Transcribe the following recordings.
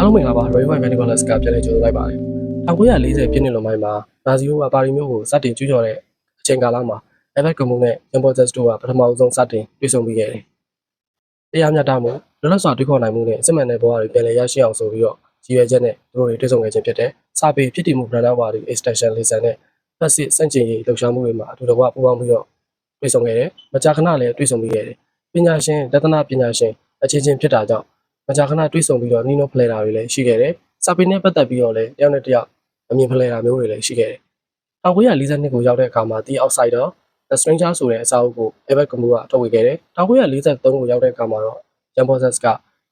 အားလုံးမင်္ဂလာပါ Royal White Medical Labs ကပြန်လည်ကြိုဆိုလိုက်ပါတယ်1940ပြည့်နှစ်လွန်ပိုင်းမှာနာဇီယိုကပါရီမျိုးကိုစတင်ကျူးကျော်တဲ့အချိန်ကာလမှာ Evac ကမုန်းနဲ့ Jumbo Jet တို့ကပထမဆုံးစတင်တွေ့ဆုံပြီးခဲ့တယ်တရားမျှတမှုလွတ်လပ်စွာတွေးခေါ်နိုင်မှုနဲ့စစ်မှန်တဲ့ဘဝတွေပြန်လည်ရရှိအောင်ဆိုပြီးတော့ရည်ရွယ်ချက်နဲ့သူတို့တွေတွေ့ဆုံခဲ့ခြင်းဖြစ်တဲ့စာပေဖြစ်တည်မှု brand ဝါဒီ extension lesson နဲ့ဖက်စစ်စန့်ကျင်ရေးလှုပ်ရှားမှုတွေမှာအတူတကွပူးပေါင်းပြီးတော့တွေ့ဆုံခဲ့တယ်မကြာခဏလည်းတွေ့ဆုံပြီးခဲ့တယ်ပညာရှင်တသနာပညာရှင်အချင်းချင်းဖြစ်တာကြောင့် မကြာခဏတွေ့ဆုံပြီးတော့နီနိုဖလဲတာတွေလည်းရှိခဲ့တယ်။စာပေနဲ့ပတ်သက်ပြီးတော့လည်းတယောက်နဲ့တယောက်အမြင်ဖလဲတာမျိုးတွေလည်းရှိခဲ့တယ်။1942ကိုရောက်တဲ့အခါမှာ The Outsider The Stranger ဆိုတဲ့အစာအုပ်ကို Ever Camus ကထုတ်ဝေခဲ့တယ်။1943ကိုရောက်တဲ့အခါမှာတော့ Jan Bosses က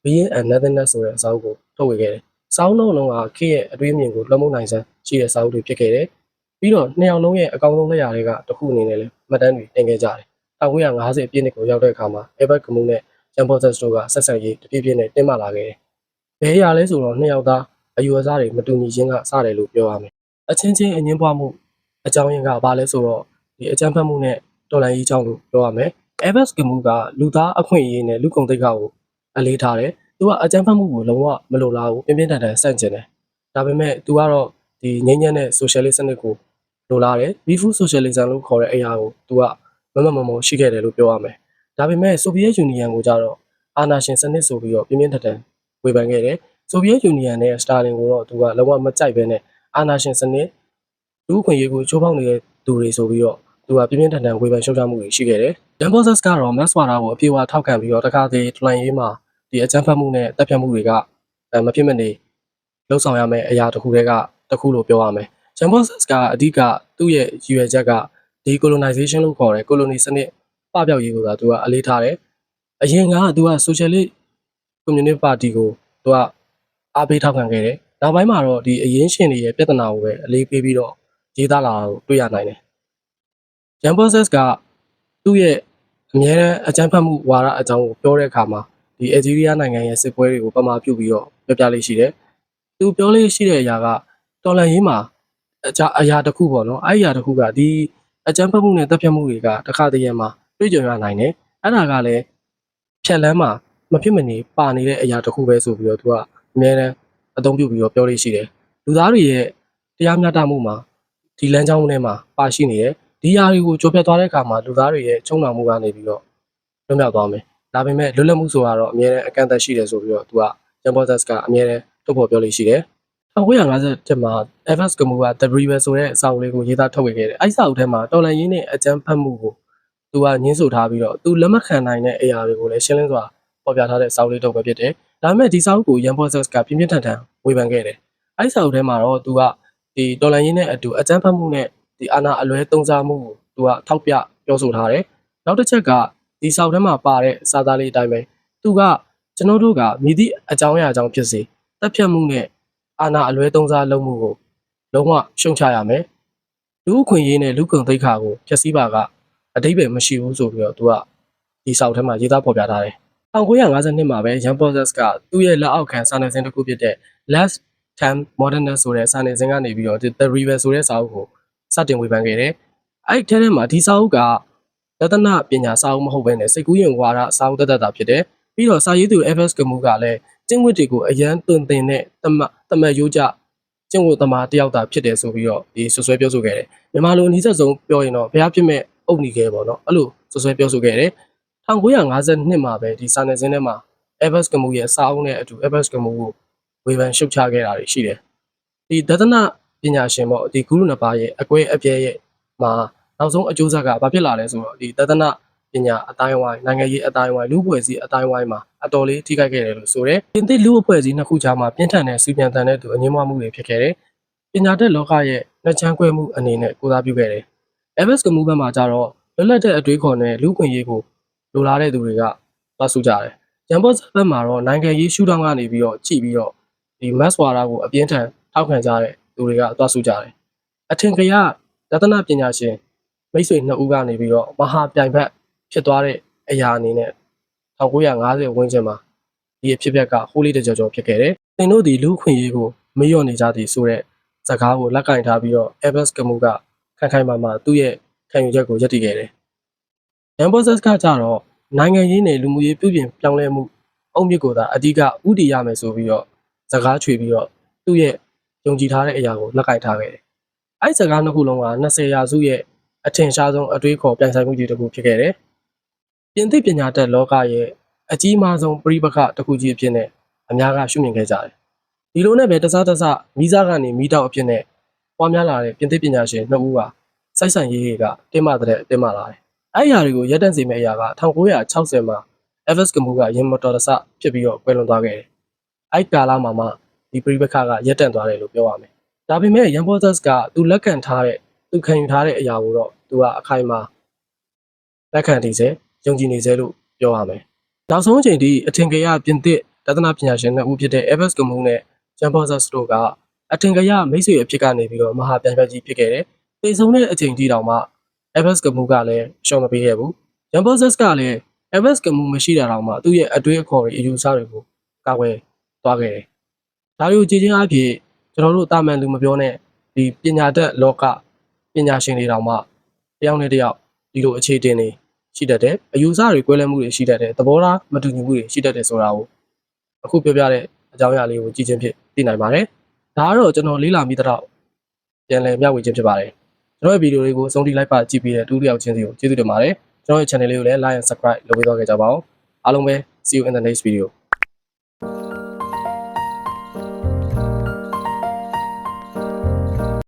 Being and Nothingness ဆိုတဲ့အစာအုပ်ကိုထုတ်ဝေခဲ့တယ်။စာအုပ်လုံးလုံးကခေတ်ရဲ့အတွေးအမြင်ကိုလွှမ်းမိုးနိုင်စမ်းရှိတဲ့စာအုပ်တွေဖြစ်ခဲ့တယ်။ပြီးတော့နှစ်ယောက်လုံးရဲ့အကောင်းဆုံးလက်ရာတွေကတစ်ခုအနေနဲ့လည်းမှတ်တမ်းတွေတင်ခဲ့ကြတယ်။1950ပြည့်နှစ်ကိုရောက်တဲ့အခါမှာ Ever Camus နဲ့ Jan Bosses တို့ကဆက်ဆံရေးတပြည့်ပြည့်နဲ့တင်းမာလာခဲ့တယ်။ဘယ်အရာလဲဆိုတော့နှစ်ယောက်သားအယူအဆတွေမတူညီခြင်းကစတယ်လို့ပြောရမယ်။အချင်းချင်းအငင်းပွားမှုအကြောင်းရင်းကဘာလဲဆိုတော့ဒီအကြမ်းဖက်မှုနဲ့တော်လှန်ရေးအကြောင်းလို့ပြောရမယ်။ Evans ကမှုကလူသားအခွင့်အရေးနဲ့လူကုန်သိက္ခာကိုအလေးထားတယ်။သူကအကြမ်းဖက်မှုကိုလုံးဝမလိုလားဘူးပြင်းပြင်းထန်ထန်ဆန့်ကျင်တယ်။ဒါပေမဲ့သူကတော့ဒီငြိမ်းချမ်းတဲ့ socialist စနစ်ကိုလိုလားတယ်။ Peaceful socialism လို့ခေါ်တဲ့အရာကိုသူကမမမမရှိခဲ့တယ်လို့ပြောရမယ်။ ဒါပေမဲ့ Soviet Union ကိုကြတော့အာဏာရှင်စနစ်ဆိုပြီးတော့ပြင်းပြင်းထန်ထန်ဝေဖန်ခဲ့တယ်။ဆိုဗီယက်ယူနီယံနဲ့စတာလင်ကိုတော့သူကလုံးဝမကြိုက်ဘဲနဲ့အာဏာရှင်စနစ်လူ့အခွင့်အရေးကိုချိုးဖောက်နေတဲ့သူတွေဆိုပြီးတော့သူကပြင်းပြင်းထန်ထန်ဝေဖန်ရှုတ်ချမှုတွေရှိခဲ့တယ်။ဒန်ဘော့ဆက်ကတော့မက်ဆွာရာကိုအပြေအဝထောက်ခံပြီးတော့တခါတည်းထလန်ရေးမှာဒီအကြမ်းဖက်မှုနဲ့တပ်ဖြတ်မှုတွေကအဲမဖြစ်မနေလှုပ်ဆောင်ရမယ့်အရာတစ်ခုတည်းကတစ်ခုလို့ပြောရမယ်။ဂျန်ဘော့ဆက်ကအဓိကသူ့ရဲ့ရည်ရွယ်ချက်ကဒီ colonization လို့ခေါ်တဲ့ colony စနစ် ပပျောက်ရေးကိုသာသူကအလေးထားတယ်။အရင်ကသူက socialist communist party ကိုသူကအားပေးထောက်ခံခဲ့တယ်။နောက်ပိုင်းမှာတော့ဒီအရင်ရှင်တွေရဲ့ပြဿနာကိုပဲအလေးပေးပြီးတော့ရေးသားလာတာကိုတွေ့ရနိုင်တယ်။ Jan Bosses ကသူ့ရဲ့အမြဲတမ်းအကြမ်းဖက်မှုဝါဒအကြောင်းကိုပြောတဲ့အခါမှာဒီအယ်ဂျီးရီးယားနိုင်ငံရဲ့စစ်ပွဲတွေကိုပမာပြုပြီးတော့ပြောပြလေးရှိတယ်။သူပြောလေးရှိတဲ့အရာကတော်လန်ရေးမှာအကြအရာတစ်ခုပေါ့နော်။အဲ့ဒီအရာတစ်ခုကဒီအကြမ်းဖက်မှုနဲ့တပ်ဖြတ်မှုတွေကတစ်ခါတည်းရမှာ တွေ့ကြုံရနိုင်တယ်။အဲ့ဒါကလည်းဖြက်လန်းမှာမဖြစ်မနေပါနေတဲ့အရာတစ်ခုပဲဆိုပြီးတော့သူကအများတန်းအသုံးပြုပြီးတော့ပြောလို့ရှိတယ်လူသားတွေရဲ့တရားမျှတမှုမှာဒီလမ်းကြောင်းထဲမှာပါရှိနေတယ်ဒီຢာတွေကိုကြိုးပြတ်သွားတဲ့အခါမှာလူသားတွေရဲ့ချုံနှောင်မှုကနေပြီးတော့လွတ်မြောက်သွားမယ်ဒါပေမဲ့လွတ်လပ်မှုဆိုတာတော့အများတန်းအကန့်အသတ်ရှိတယ်ဆိုပြီးတော့သူက Jan Bosses ကအများတန်းထုတ်ဖော်ပြောလို့ရှိတယ်1950မှာ Evans Camus က The Brewer ဆိုတဲ့အစာအုပ်လေးကိုရေးသားထုတ်ဝေခဲ့တယ်အဲ့ဒီစာအုပ်ထဲမှာတော်လန်ရင်းနဲ့အကြမ်းဖက်မှုကို သူကညှင်းဆိုထားပြီးတော့သူလက်မခံနိုင်တဲ့အရာတွေကိုလည်းရှင်းလင်းစွာပေါ်ပြထားတဲ့စာအုပ်လေးတစ်ပုဒ်ပဲဖြစ်တယ်။ဒါပေမဲ့ဒီစာအုပ်ကို Young Bosses ကပြင်းပြင်းထန်ထန်ဝေဖန်ခဲ့တယ်။အဲဒီစာအုပ်ထဲမှာတော့သူကဒီတော်လန်ရင်းနဲ့အတူအကြမ်းဖက်မှုနဲ့ဒီအာဏာအလွဲသုံးစားမှုကိုသူကထောက်ပြပြောဆိုထားတယ်။နောက်တစ်ချက်ကဒီစာအုပ်ထဲမှာပါတဲ့စာသားလေးအတိုင်းပဲသူကကျွန်တော်တို့ကမြည်သည့်အကြောင်းအရာအကြောင်းဖြစ်စေတပ်ဖြတ်မှုနဲ့အာဏာအလွဲသုံးစားလုပ်မှုကိုလုံးဝရှုံချရမယ်။လူ့အခွင့်အရေးနဲ့လူ့ဂုဏ်သိက္ခာကိုဖျက်ဆီးပါက အတိတ်ပဲမရှိဘူးဆိုပြီးတော့သူကဒီစာအုပ်ထဲမှာရေးသားဖော်ပြထားတယ်။1952မှာပဲ Young Bosses ကသူ့ရဲ့လက်အောက်ခံစာနယ်ဇင်းတစ်ခုဖြစ်တဲ့ Last Time Modernist ဆိုတဲ့စာနယ်ဇင်းကနေပြီးတော့ The River ဆိုတဲ့စာအုပ်ကိုစတင်ဝေဖန်ခဲ့တယ်။အဲ့ဒီထဲထဲမှာဒီစာအုပ်ကလတနာပညာစာအုပ်မဟုတ်ဘဲနဲ့စိတ်ကူးရင်ဝါဒစာအုပ်တတ်တတ်တာဖြစ်တယ်။ပြီးတော့စာရေးသူ Evans Camus ကလည်းကျင့်ဝတ်တွေကိုအရန်တွင်တင်တဲ့တမတမတ်ရိုးကြကျင့်ဝတ်သမားတယောက်သာဖြစ်တယ်ဆိုပြီးတော့ဒီဆွဆွဲပြောဆိုခဲ့တယ်။မြန်မာလိုအနည်းဆက်ဆုံးပြောရင်တော့ဘုရားဖြစ်မဲ့ အုပ်နီခဲပေါ့နော်။အဲ့လိုဆွဆွဲပြောဆိုခဲ့တယ်။1952မှာပဲဒီစာနယ်ဇင်းထဲမှာ Evans Camus ရဲ့စာအုပ်နဲ့အတူ Evans Camus ကိုဝေဖန်ရှုတ်ချခဲ့တာတွေရှိတယ်။ဒီဒသနာပညာရှင်ပေါ့ဒီဂုရုနှစ်ပါးရဲ့အကွဲအပြဲရဲ့မှာနောက်ဆုံးအကျိုးဆက်ကဘာဖြစ်လာလဲဆိုတော့ဒီဒသနာပညာအတိုင်းဝိုင်းနိုင်ငံရေးအတိုင်းဝိုင်းလူ့ဖွဲ့စည်းအတိုင်းဝိုင်းမှာအတော်လေးထိခိုက်ခဲ့တယ်လို့ဆိုတယ်။ပြင်သစ်လူ့အဖွဲ့အစည်းနှစ်ခုကြားမှာပြင်းထန်တဲ့စီပြန်တန်တဲ့သူအငင်းမွားမှုတွေဖြစ်ခဲ့တယ်။ပညာတတ်လောကရဲ့လက်ချမ်းကွဲမှုအနေနဲ့ကိုစားပြုခဲ့တယ်။ Evans Camus ဘက်မှာကျတော့လွတ်လပ်တဲ့အတွေးခေါ်နဲ့လူ့ခွင့်ရေးကိုလိုလားတဲ့သူတွေကသွားစုကြတယ်။ဂျမ်ဘော့စ်ဘက်မှာတော့နိုင်ငံရေးရှုထောင့်ကနေပြီးတော့ကြည့်ပြီးတော့ဒီ mass ဝါဒကိုအပြင်းထန်ထောက်ခံကြတဲ့သူတွေကသွားစုကြတယ်။အထင်ကရဒသနာပညာရှင်မိတ်ဆွေနှစ်ဦးကနေပြီးတော့မဟာပြိုင်ဘက်ဖြစ်သွားတဲ့အရာအနေနဲ့1950ဝန်းကျင်မှာဒီအဖြစ်အပျက်ကဟိုးလေးတကြောကြောဖြစ်ခဲ့တယ်။သင်တို့ဒီလူခွင့်ရေးကိုမလျော့နေကြသည်ဆိုတဲ့စကားကိုလက်ကင်ထားပြီးတော့ Evans Camus က ခိုင်ခိုင်မာမာသူ့ရဲ့ခံယူချက်ကိုယက်တည်ခဲ့တယ်။ Young Bosses ကကြတော့နိုင်ငံရေးနဲ့လူမှုရေးပြုပြင်ပြောင်းလဲမှုအုံမြစ်ကိုသာအဓိကဥတည်ရမယ်ဆိုပြီးတော့စကားချွေပြီးတော့သူ့ရဲ့ယုံကြည်ထားတဲ့အရာကိုလက်ကင်ထားခဲ့တယ်။အဲဒီစကားနှစ်ခုလုံးက20ရာစုရဲ့အထင်ရှားဆုံးအတွေးခေါ်ပြိုင်ဆိုင်မှုကြီးတစ်ခုဖြစ်ခဲ့တယ်။ပြင်သစ်ပညာတတ်လောကရဲ့အကြီးမားဆုံးပြိပခတစ်ခုကြီးအဖြစ်နဲ့အများကရှုမြင်ခဲ့ကြတယ်။ဒီလိုနဲ့ပဲတစားတစားမိစားကနေမိတောက်အဖြစ်နဲ့ ပွားများလာတဲ့ပြင်သစ်ပညာရှင်နှစ်ဦးကစိုက်ဆန်ရေးတွေကတင်းမတဲ့တင်းမလာတယ်။အဲ့ဒီအရာတွေကိုရပ်တန့်စေမယ့်အရာက1960မှာ Evans ကမှုကရင်မတော်တဆဖြစ်ပြီးတော့ကွယ်လွန်သွားခဲ့တယ်။အဲ့ကာလမှာမှဒီပြိပခကရပ်တန့်သွားတယ်လို့ပြောရမယ်။ဒါပေမဲ့ Young Brothers ကသူလက်ခံထားတဲ့သူခံယူထားတဲ့အရာကိုတော့သူကအခိုင်အမာလက်ခံနေစေယုံကြည်နေစေလို့ပြောရမယ်။နောက်ဆုံးအချိန်ထိအထင်ကြီးပြင်သစ်တသနာပညာရှင်နှစ်ဦးဖြစ်တဲ့ Evans ကမှုနဲ့ Young Brothers တို့က အထင်ကြီးမိတ်ဆွေအဖြစ်ကနေပြီးတော့မဟာပြန်ပြကြီးဖြစ်ခဲ့တယ်။တေဆုံးတဲ့အချိန်ထိတောင်မှ Evans ကမှုကလည်းရှောင်မပေးခဲ့ဘူး။ Young Brothers ကလည်း Evans ကမှုမရှိတာတောင်မှသူ့ရဲ့အတွေ့အခေါ်တွေအယူအဆတွေကိုကာကွယ်သွားခဲ့တယ်။ဒါတွေကိုကြည်ချင်းအဖြစ်ကျွန်တော်တို့တာမန်လူမပြောနဲ့ဒီပညာတတ်လောကပညာရှင်တွေတောင်မှတယောက်နဲ့တယောက်ဒီလိုအခြေတင်နေရှိတတ်တယ်။အယူအဆတွေကွဲလွဲမှုတွေရှိတတ်တယ်။သဘောထားမတူညီမှုတွေရှိတတ်တယ်ဆိုတာကိုအခုပြောပြတဲ့အကြောင်းအရာလေးကိုကြည်ချင်းဖြစ်သိနိုင်ပါတယ်။ ဒါကတော့ကျွန်တော်လေးလာမိတဲ့တော့ပြန်လည်မျှဝေခြင်းဖြစ်ပါတယ်။ကျွန်တော်ရဲ့ဗီဒီယိုလေးကိုအဆုံးထိလိုက်ပါကြည့်ပြီးတဲ့တူတယောက်ချင်းစီကိုကျေးဇူးတင်ပါတယ်။ကျွန်တော်ရဲ့ channel လေးကိုလည်း like and subscribe လုပ်ပေးသွားကြပါဦးအားလုံးပဲ see you in the next video